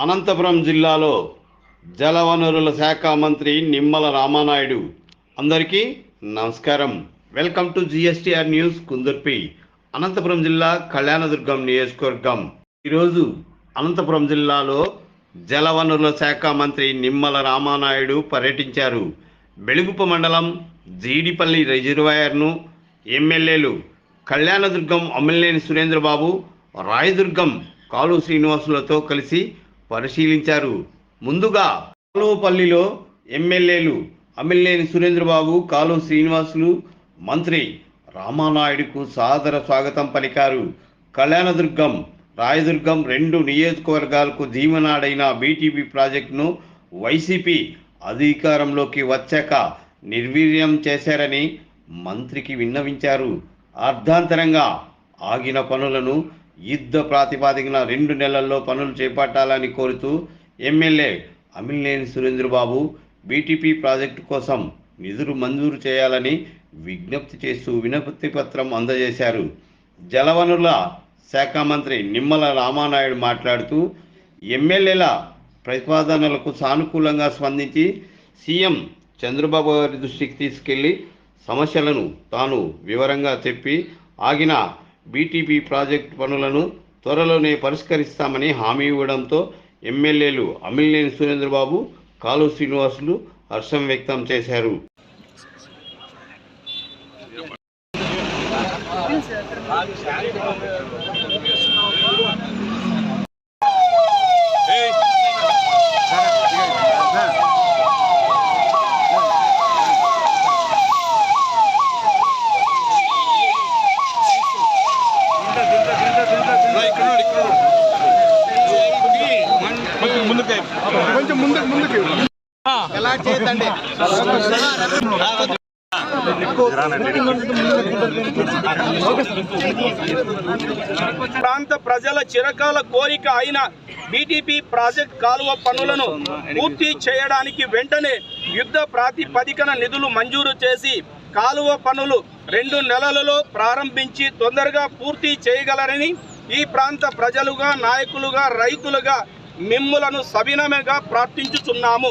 అనంతపురం జిల్లాలో జలవనరుల శాఖ మంత్రి నిమ్మల రామానాయుడు. అందరికీ నమస్కారం. Welcome to GSTR news Kundurpi Anantapuram జిల్లా కళ్యాణదుర్గం నియోజకవర్గం. ఈరోజు అనంతపురం జిల్లాలో జలవనరుల శాఖ మంత్రి నిమ్మల రామానాయుడు పర్యటించారు. బెలుగుప మండలం జీడిపల్లి రిజర్వాయర్ను ఎమ్మెల్యేలు కళ్యాణదుర్గం అమ్మిలేని సురేంద్రబాబు రాయదుర్గం కాలు శ్రీనివాసులతో కలిసి పరిశీలించారు. ముందుగా కాలువపల్లిలో ఎమ్మెల్యేలు అమ్మెల్యేని సురేంద్రబాబు కాలు శ్రీనివాసులు మంత్రి రామానాయుడుకు సాదర స్వాగతం పలికారు. కళ్యాణదుర్గం రాయదుర్గం రెండు నియోజకవర్గాలకు జీవనాడైన బీటీపీ ప్రాజెక్టును వైసీపీ అధికారంలోకి వచ్చాక నిర్వీర్యం చేశారని మంత్రికి విన్నవించారు. అర్ధాంతరంగా ఆగిన పనులను యుద్ధ ప్రాతిపాదికన రెండు నెలల్లో పనులు చేపట్టాలని కోరుతూ MLA Amilineni Surendrababu BTP project కోసం నిధులు మంజూరు చేయాలని విజ్ఞప్తి చేస్తూ వినపత్తి పత్రం అందజేశారు. జలవనరుల శాఖ మంత్రి నిమ్మల రామానాయుడు మాట్లాడుతూ ఎమ్మెల్యేల ప్రతిపాదనలకు సానుకూలంగా స్పందించి సీఎం చంద్రబాబు గారి దృష్టికి తీసుకెళ్ళి సమస్యలను తాను వివరంగా చెప్పి ఆగిన బీటీపీ ప్రాజెక్టు పనులను త్వరలోనే పరిష్కరిస్తామని హామీ ఇవ్వడంతో ఎమ్మెల్యేలు అమిలినేని సురేంద్రబాబు కాలు శ్రీనివాసులు హర్షం వ్యక్తం చేశారు. ప్రాంత ప్రజల చిరకాల కోరిక అయిన బీటీపీ ప్రాజెక్ట్ కాలువ పనులను పూర్తి చేయడానికి వెంటనే యుద్ధ ప్రాతిపదికన నిధులు మంజూరు చేసి కాలువ పనులు రెండు నెలలలో ప్రారంభించి తొందరగా పూర్తి చేయగలరని ఈ ప్రాంత ప్రజలుగా నాయకులుగా రైతులుగా మిమ్ములను సవినయంగా ప్రార్థించుచున్నాము.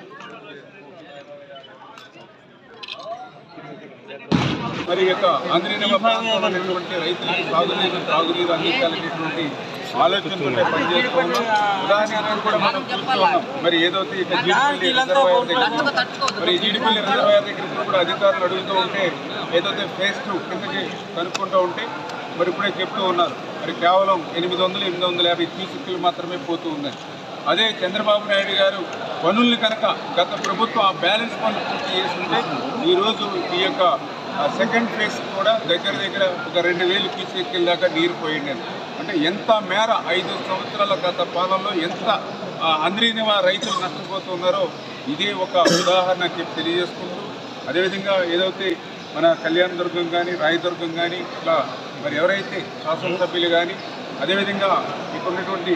మరి యొక్క ప్రాంతంలో ఉన్నటువంటి రైతులకు సాగునీరు తాగునీరు అందించాలనేటువంటి ఆలోచనతోనే పనిచేస్తూ ఉన్నాం ఉదాహరణకు కూడా మనం చూస్తూ ఉన్నాం మరి ఏదైతే ఇక జీడిపల్లి రిజర్వాయర్ దగ్గర మరి జీడిపల్లి రిజర్వాయర్ దగ్గర కూడా అధికారులు అడుగుతూ ఉంటే ఏదైతే ఫేస్ టూ కిందకి కనుక్కుంటూ ఉంటే మరి ఇప్పుడే చెప్తూ ఉన్నారు. మరి కేవలం ఎనిమిది వందలు ఎనిమిది వందల యాభై క్యూసిక్లు మాత్రమే పోతూ ఉన్నాయి అదే చంద్రబాబు నాయుడు గారు పనుల్ని కనుక గత ప్రభుత్వం ఆ బ్యాలెన్స్ పనులు పూర్తి చేస్తుంటే ఈరోజు ఈ యొక్క సెకండ్ ఫేజ్ కూడా దగ్గర దగ్గర ఒక రెండు వేలు క్యూసెక్కిల దాకా నీరు పోయింది అంటే ఎంత మేర ఐదు సంవత్సరాల గత పాలనలో ఎంత అందరిని రైతులు నష్టపోతున్నారో ఇదే ఒక ఉదాహరణ తెలియజేసుకుంటూ అదేవిధంగా ఏదైతే మన కళ్యాణదుర్గం కానీ రాయదుర్గం కానీ ఇట్లా మరి ఎవరైతే శాసనసభ్యులు కానీ అదేవిధంగా ఇక్కడ ఉన్నటువంటి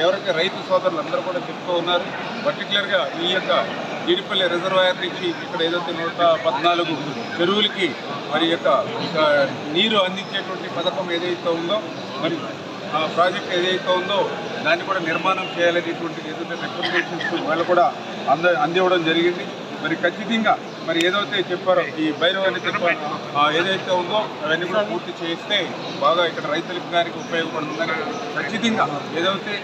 ఎవరైతే రైతు సోదరులు అందరూ కూడా చెప్తూ ఉన్నారు పర్టికులర్గా ఈ యొక్క జీడిపల్లి రిజర్వాయర్ నుంచి ఇక్కడ ఏదైతే నూట పద్నాలుగు చెరువులకి మరి యొక్క నీరు అందించేటువంటి పథకం ఏదైతే ఉందో మరి ఆ ప్రాజెక్ట్ ఏదైతే ఉందో దాన్ని కూడా నిర్మాణం చేయాలనేటువంటి ఏదైతే రికమెండేషన్స్ వాళ్ళు కూడా అంద అందివ్వడం జరిగింది. మరి ఖచ్చితంగా మరి ఏదైతే చెప్పారో ఈ భైరవ్ అని చెప్పారు ఏదైతే ఉందో అవన్నీ కూడా పూర్తి చేస్తే బాగా ఇక్కడ రైతులకు కానీ ఉపయోగపడుతుందని ఖచ్చితంగా ఏదైతే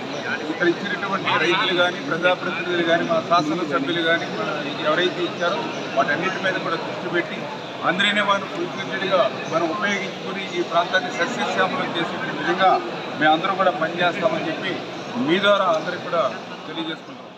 ఇక్కడ ఇచ్చినటువంటి రైతులు కానీ ప్రజాప్రతినిధులు కానీ మన శాసనసభ్యులు కానీ ఎవరైతే ఇచ్చారో వాటన్నిటి మీద కూడా దృష్టి పెట్టి అందరినీ మనం ఫుల్ఫిల్డ్గా మనం ఉపయోగించుకుని ఈ ప్రాంతాన్ని సస్యశ్యామలం చేసే విధంగా మేమందరం కూడా పనిచేస్తామని చెప్పి మీ ద్వారా అందరికీ కూడా తెలియజేసుకుంటాం